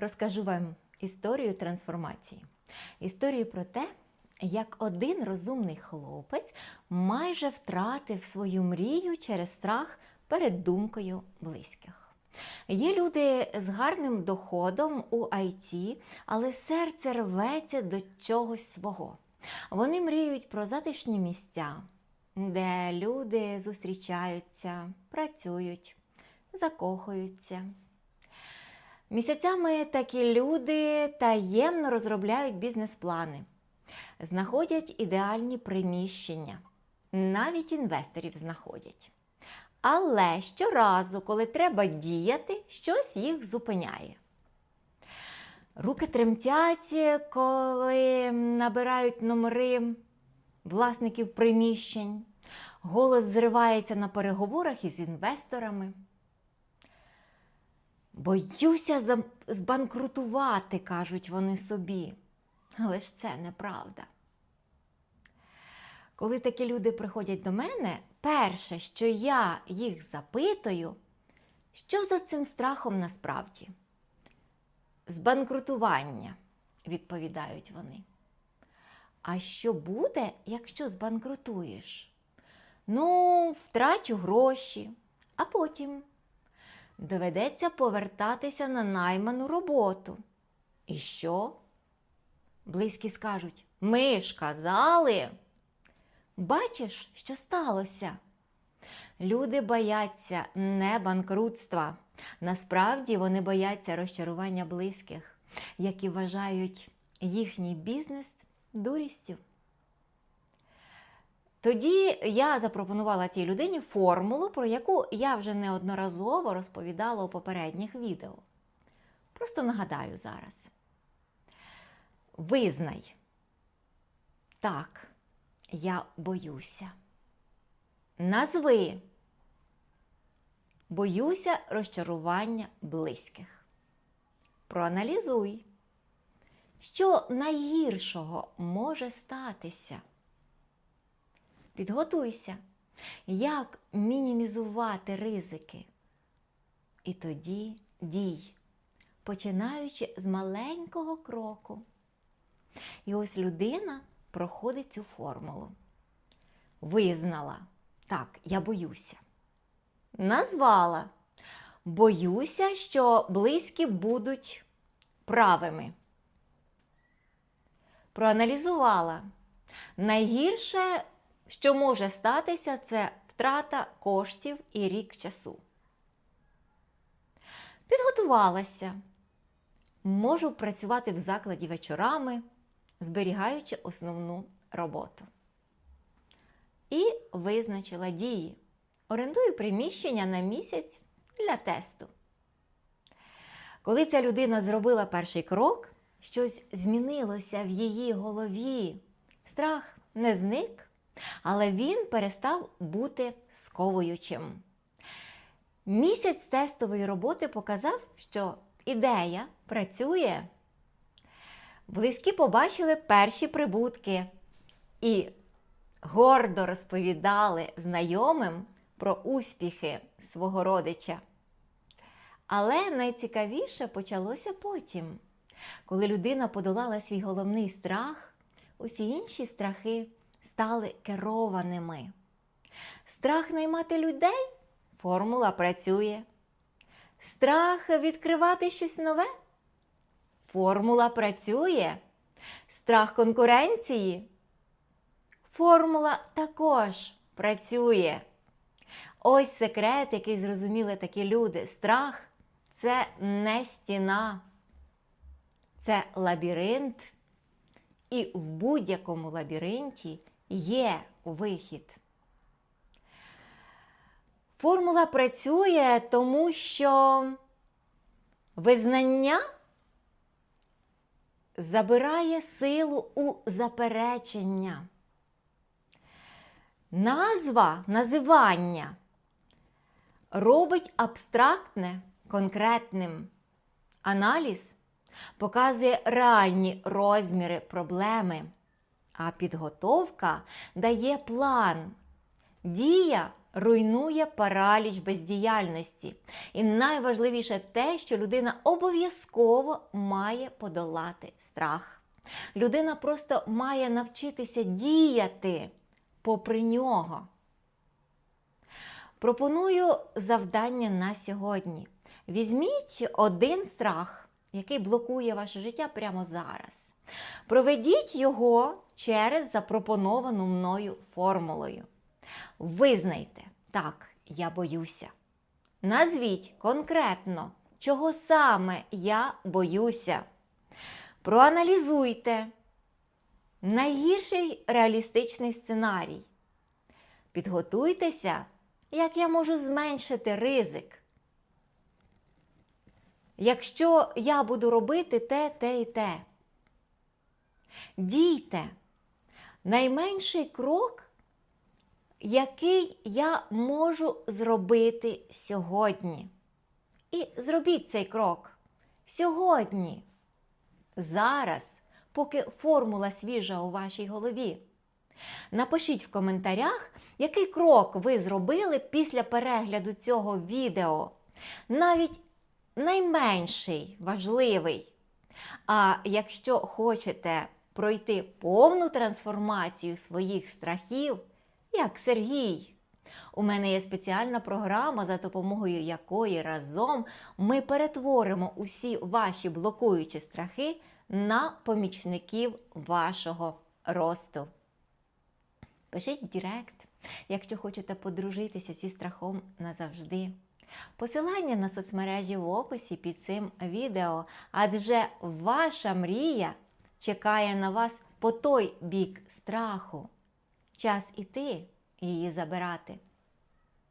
Розкажу вам історію трансформації. Історію про те, як один розумний хлопець майже втратив свою мрію через страх перед думкою близьких. Є люди з гарним доходом у IT, але серце рветься до чогось свого. Вони мріють про затишні місця, де люди зустрічаються, працюють, закохуються. Місяцями такі люди таємно розробляють бізнес-плани, знаходять ідеальні приміщення, навіть інвесторів знаходять. Але щоразу, коли треба діяти, щось їх зупиняє. Руки тремтять, коли набирають номери власників приміщень, голос зривається на переговорах із інвесторами. Боюся збанкрутувати, кажуть вони собі. Але ж це неправда. Коли такі люди приходять до мене, перше, що я їх запитую, що за цим страхом насправді? Збанкрутування, відповідають вони. А що буде, якщо збанкрутуєш? Ну, втрачу гроші, а потім доведеться повертатися на найману роботу. І що? Близькі скажуть: ми ж казали. Бачиш, що сталося? Люди бояться не банкрутства. Насправді вони бояться розчарування близьких, які вважають їхній бізнес дурістю. Тоді я запропонувала цій людині формулу, про яку я вже неодноразово розповідала у попередніх відео. Просто нагадаю зараз. Визнай. Так, я боюся. Назви. Боюся розчарування близьких. Проаналізуй, що найгіршого може статися. Підготуйся, як мінімізувати ризики. І тоді дій, починаючи з маленького кроку. І ось людина проходить цю формулу. Визнала, так, я боюся. Назвала. Боюся, що близькі будуть правими. Проаналізувала. Найгірше, що може статися, це втрата коштів і рік часу. Підготувалася. Можу працювати в закладі вечорами, зберігаючи основну роботу. І визначила дії. Орендую приміщення на місяць для тесту. Коли ця людина зробила перший крок, щось змінилося в її голові. Страх не зник, але він перестав бути сковуючим. Місяць тестової роботи показав, що ідея працює. Близькі побачили перші прибутки і гордо розповідали знайомим про успіхи свого родича. Але найцікавіше почалося потім, коли людина подолала свій головний страх, усі інші страхи стали керованими. Страх наймати людей формула працює. Страх відкривати щось нове формула працює. Страх конкуренції формула також працює. Ось секрет, який зрозуміли такі люди. Страх це не стіна, це лабіринт. І в будь-якому лабіринті є вихід. Формула працює, тому що визнання забирає силу у заперечення. Назва, називання робить абстрактне конкретним. Аналіз показує реальні розміри проблеми, а підготовка дає план. Дія руйнує параліч бездіяльності. І найважливіше те, що людина обов'язково має подолати страх. Людина просто має навчитися діяти попри нього. Пропоную завдання на сьогодні. Візьміть один страх, який блокує ваше життя прямо зараз. Проведіть його через запропоновану мною формулою. Визнайте, так, я боюся. Назвіть конкретно, чого саме я боюся. Проаналізуйте найгірший реалістичний сценарій. Підготуйтеся, як я можу зменшити ризик. Якщо я буду робити те, те і те. Дійте. Найменший крок, який я можу зробити сьогодні. І зробіть цей крок сьогодні, зараз, поки формула свіжа у вашій голові. Напишіть в коментарях, який крок ви зробили після перегляду цього відео. Навіть найменший важливий. А якщо хочете пройти повну трансформацію своїх страхів, як Сергій, у мене є спеціальна програма, за допомогою якої разом ми перетворимо усі ваші блокуючі страхи на помічників вашого росту. Пишіть в Директ, якщо хочете подружитися зі страхом назавжди. Посилання на соцмережі в описі під цим відео, адже ваша мрія чекає на вас по той бік страху. Час іти її забирати.